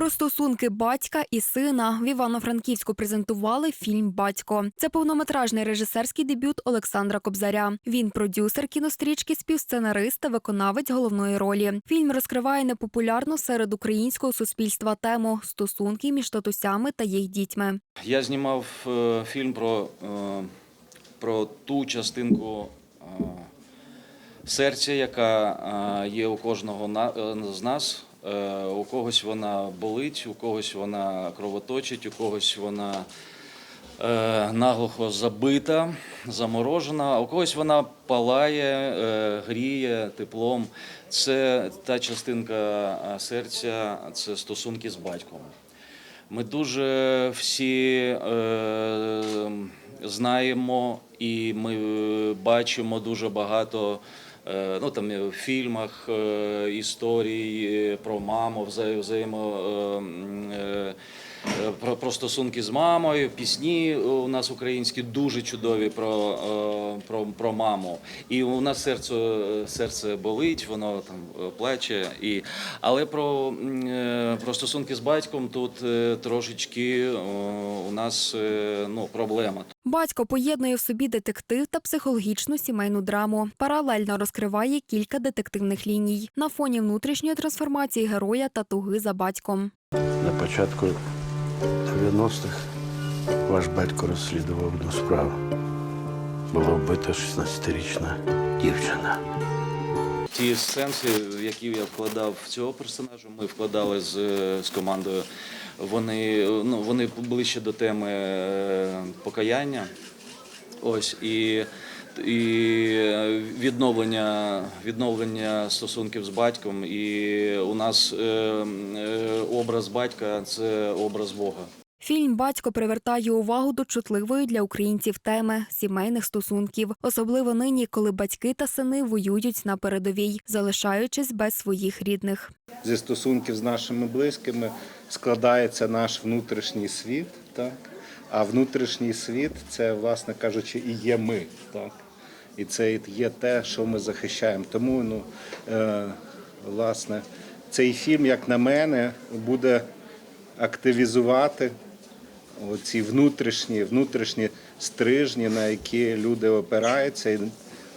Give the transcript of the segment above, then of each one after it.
Про стосунки батька і сина в Івано-Франківську презентували фільм Батько. Це повнометражний режисерський дебют Олександра Кобзаря. Він продюсер кінострічки, співсценарист та виконавець головної ролі. Фільм розкриває непопулярну серед українського суспільства тему стосунки між татусями та їх дітьми. Я знімав е, фільм про, е, про ту частинку серця, яка є у кожного е, з нас. Е, У когось вона болить, у когось вона кровоточить, у когось вона е, наглухо забита, заморожена, у когось вона палає, гріє теплом. Це та частинка серця, це стосунки з батьком. Ми дуже всі е, знаємо і ми бачимо дуже багато ну, там, е, в фільмах е, історій е, про маму, вза- взаємо. е, е, е, Про, про стосунки з мамою, пісні у нас українські дуже чудові про, е, про, про маму. І у нас серце, серце болить, воно там е, плаче. І, але е, про стосунки з батьком тут е, трошечки у нас е, ну, проблема. Батько поєднує в собі детектив та психологічну сімейну драму. Паралельно розкриває кілька детективних ліній на фоні внутрішньої трансформації героя та туги за батьком. На початку 90-х ваш батько розслідував одну справу. Була вбита 16-річна дівчина. Ті сенси, які я вкладав в цього персонажа, ми вкладали з, з командою. Вони, ну, вони ближче до теми е, покаяння. Ось і, і відновлення, відновлення стосунків з батьком. І у нас е, е, образ батька це образ Бога. Фільм Батько привертає увагу до чутливої для українців теми сімейних стосунків, особливо нині, коли батьки та сини воюють на передовій, залишаючись без своїх рідних. зі стосунків з нашими близькими складається наш внутрішній світ, так? а внутрішній світ це, власне кажучи, і є ми. Так? І це є те, що ми захищаємо. Тому, ну, е, власне, цей фільм, як на мене, буде активізувати оці внутрішні, внутрішні стрижні, на які люди опираються, і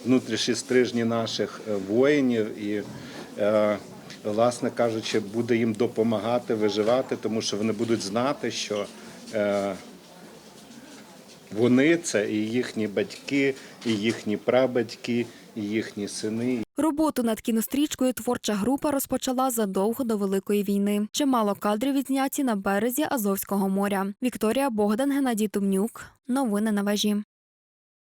внутрішні стрижні наших е, воїнів, і, е, власне кажучи, буде їм допомагати виживати, тому що вони будуть знати, що е, вони це і їхні батьки, і їхні прабатьки, і їхні сини, Роботу над кінострічкою творча група розпочала задовго до Великої війни. Чимало кадрів відзняті на березі Азовського моря. Вікторія Богдан, Геннадій Тумнюк. Новини на вежі.